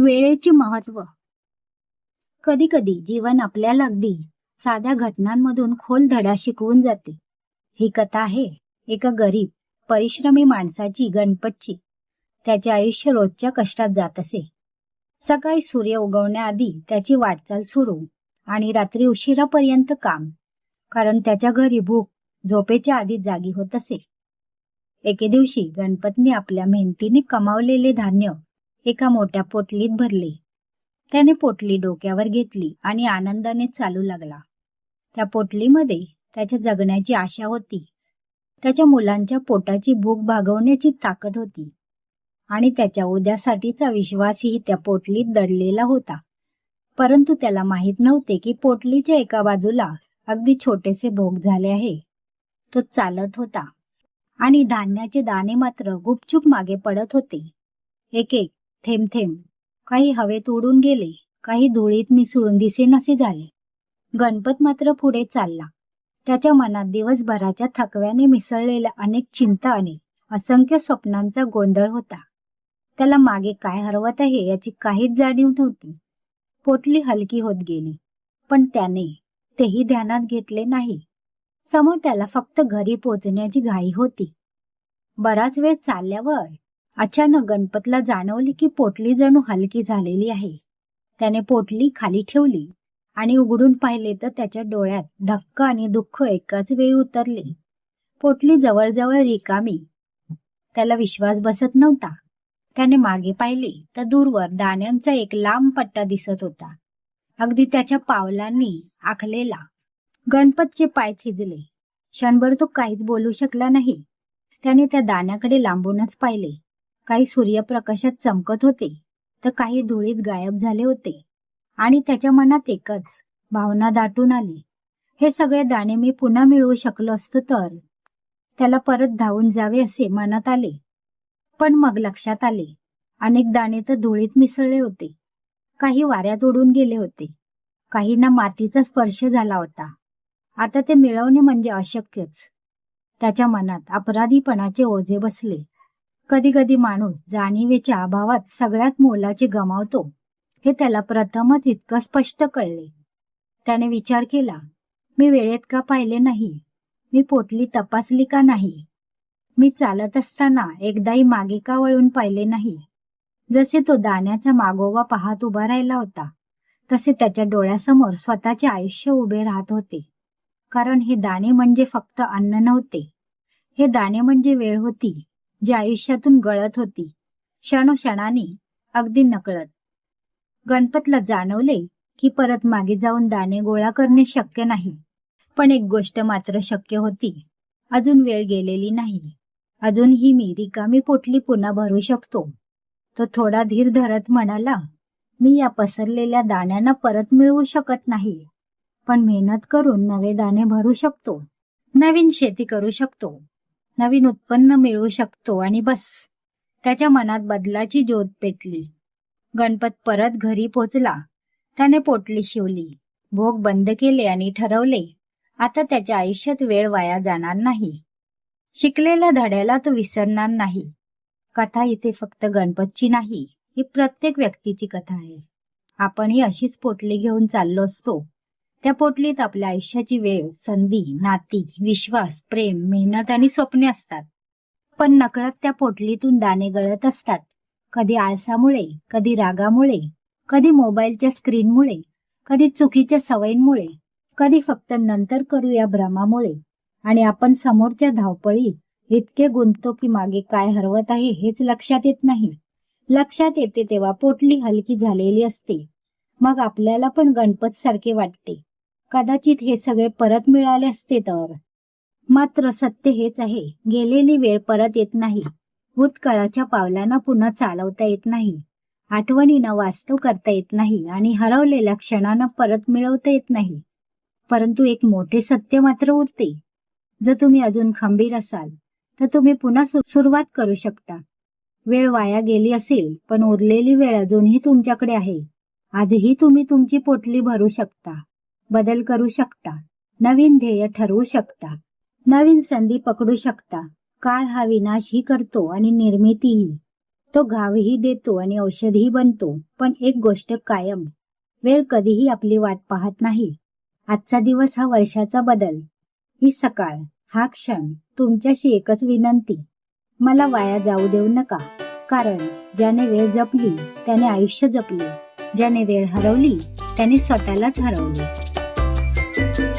वेळेचे महत्त्व. कधी कधी जीवन आपल्याला अगदी साध्या घटनांमधून खोल धडा शिकवून जाते. ही कथा आहे एका गरीब परिश्रमी माणसाची गणपतची. त्याचे आयुष्य रोजच्या कष्टात जात असे. सकाळी सूर्य उगवण्याआधी त्याची वाटचाल सुरू आणि रात्री उशिरापर्यंत काम कारण त्याच्या घरी भूक झोपेच्या आधी जागी होत असे. एके दिवशी गणपतने आपल्या मेहनतीने कमावलेले धान्य एका मोठ्या पोटलीत भरले. त्याने पोटली डोक्यावर घेतली आणि आनंदाने चालू लागला. त्या पोटलीमध्ये त्याच्या जगण्याची आशा होती. त्याच्या मुलांच्या पोटाची भूक भागवण्याची ताकद होती. आणि त्याच्या उद्यासाठीचा विश्वासही त्या पोटलीत दडलेला होता. परंतु त्याला माहीत नव्हते की पोटलीच्या एका बाजूला अगदी छोटेसे भोग झाले आहे. तो चालत होता. आणि धान्याचे दाणे मात्र गुपचूप मागे पडत होते. एक एक थेंब थेंब काही हवेत उडून गेले काही धुळीत मिसळून दिसेनासे झाले. गणपत मात्र पुढे चालला. त्याच्या मनात दिवसभराच्या थकव्याने मिसळलेल्या अनेक चिंता आणि असंख्य स्वप्नांचा गोंधळ होता. त्याला मागे काय हरवत आहे याची काहीच जाणीव नव्हती. पोटली हलकी होत गेली. पण त्याने तेही ध्यानात घेतले नाही. समोर त्याला फक्त घरी पोचण्याची घाई होती. बराच वेळ चालल्यावर अचानक गणपतला जाणवली की पोटली जणू हलकी झालेली आहे. त्याने पोटली खाली ठेवली आणि उघडून पाहिले तर त्याच्या डोळ्यात धक्क आणि दुःख एकाच वेळी उतरले. पोटली जवळजवळ रिकामी. त्याला विश्वास बसत नव्हता. त्याने मागे पाहिले तर दूरवर दाण्यांचा एक लांब पट्टा दिसत होता. अगदी त्याच्या पावलांनी आखलेला. गणपतचे पाय थिजले. क्षणभर तो काहीच बोलू शकला नाही. त्याने त्या दाण्याकडे लांबूनच पाहिले. काही सूर्यप्रकाशात चमकत होते तर काही धुळीत गायब झाले होते. आणि त्याच्या मनात एकच भावना दाटून आली. हे सगळे दाणे मी पुन्हा मिळवू शकलो असतो तर? त्याला परत धावून जावे असे मनात आले. पण मग लक्षात आले. अनेक दाणे तर धुळीत मिसळले होते. काही वाऱ्यात उडून गेले होते. काहींना मातीचा स्पर्श झाला होता. आता ते मिळवणे म्हणजे अशक्यच. त्याच्या मनात अपराधीपणाचे ओझे बसले. कधी कधी माणूस जाणीवेच्या अभावात सगळ्यात मोलाचे गमावतो हे त्याला प्रथमच इतकं स्पष्ट कळले. त्याने विचार केला मी वेळेत का पाहिले नाही? मी पोटली तपासली का नाही? मी चालत असताना एकदाही मागे का वळून पाहिले नाही? जसे तो दाण्याचा मागोवा पाहत उभा राहिला होता तसे त्याच्या डोळ्यासमोर स्वतःचे आयुष्य उभे राहत होते. कारण हे दाणे म्हणजे फक्त अन्न नव्हते. हे दाणे म्हणजे वेळ होती. जी आयुष्यातून गळत होती. क्षणोक्षणाने अगदी नकळत. गणपतला जाणवले की परत मागे जाऊन दाणे गोळा करणे शक्य नाही. पण एक गोष्ट मात्र शक्य होती. अजून वेळ गेलेली नाही. अजूनही मी रिकामी पोटली पुन्हा भरू शकतो. तो थोडा धीर धरत म्हणाला मी या पसरलेल्या दाण्यांना परत मिळवू शकत नाही. पण मेहनत करून नवे दाणे भरू शकतो. नवीन शेती करू शकतो. नवीन उत्पन्न मिळवू शकतो आणि बस. त्याच्या मनात बदलाची ज्योत पेटली. गणपत परत घरी पोचला. त्याने पोटली शिवली. भोग बंद केले आणि ठरवले. आता त्याच्या आयुष्यात वेळ वाया जाणार नाही. शिकलेल्या धड्याला तो विसरणार नाही. कथा इथे फक्त गणपतची नाही ही प्रत्येक व्यक्तीची कथा आहे. आपण ही अशीच पोटली घेऊन चाललो असतो. त्या पोटलीत आपल्या आयुष्याची वेळ संधी नाती विश्वास प्रेम मेहनत आणि स्वप्ने असतात. पण नकळत त्या पोटलीतून दाणे गळत असतात. कधी आळसामुळे कधी रागामुळे कधी मोबाईलच्या स्क्रीनमुळे कधी चुकीच्या सवयींमुळे कधी फक्त नंतर करू या भ्रमामुळे. आणि आपण समोरच्या धावपळीत इतके गुंततो की मागे काय हरवत आहे हेच लक्षात येत नाही. लक्षात येते तेव्हा पोटली हलकी झालेली असते. मग आपल्याला पण गणपत सारखे वाटते. कदाचित हे सगळे परत मिळाले असते तर. मात्र सत्य हेच आहे. गेलेली वेळ परत येत नाही. भूतकाळाच्या पावलांना पुन्हा चालवता येत नाही. आठवणीनं वास्तव करता येत नाही आणि हरवलेल्या क्षणांना परत मिळवता येत नाही. परंतु एक मोठे सत्य मात्र उरते. जर तुम्ही अजून खंबीर असाल तर तुम्ही पुन्हा सुरुवात करू शकता. वेळ वाया गेली असेल पण उरलेली वेळ अजूनही तुमच्याकडे आहे. आजही तुम्ही तुमची पोटली भरू शकता. बदल करू शकता. नवीन ध्येय ठरवू शकता. नवीन संधी पकडू शकता. काळ हा विनाशही करतो आणि निर्मितीही. तो घावही देतो आणि औषधही बनतो पण एक गोष्ट कायम. वेळ कधीही आपली वाट पाहत नाही. आजचा दिवस हा वर्षाचा बदल. ही सकाळ हा क्षण तुमच्याशी एकच विनंती. मला वाया जाऊ देऊ नका. कारण ज्याने वेळ जपली त्याने आयुष्य जपले. ज्याने वेळ हरवली त्याने स्वतःलाच हरवले. thank you